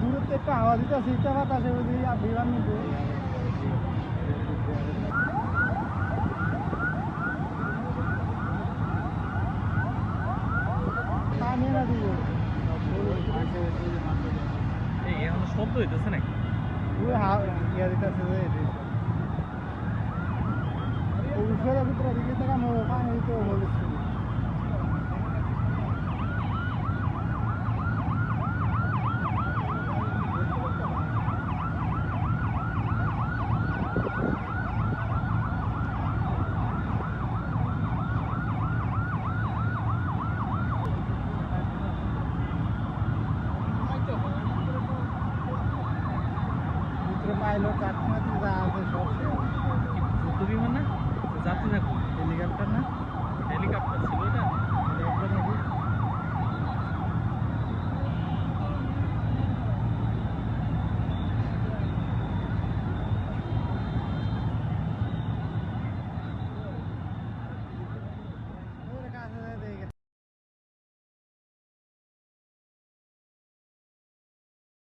দূরত্ব একটা হাওয়া দিতে শীতে বাতাসে ওই যে বিমান নিতে শব্দ হইতেছে নাকি? ইয়া দিতেছে উপরে ভিতরে দিকে টাকা মো পানি দিতে বলেছে পাইলো কাঠমাতি যা আছে সব তুমি মানে? যাত্রী না হেলিকপ্টার না? হেলিকপ্টার ছিল।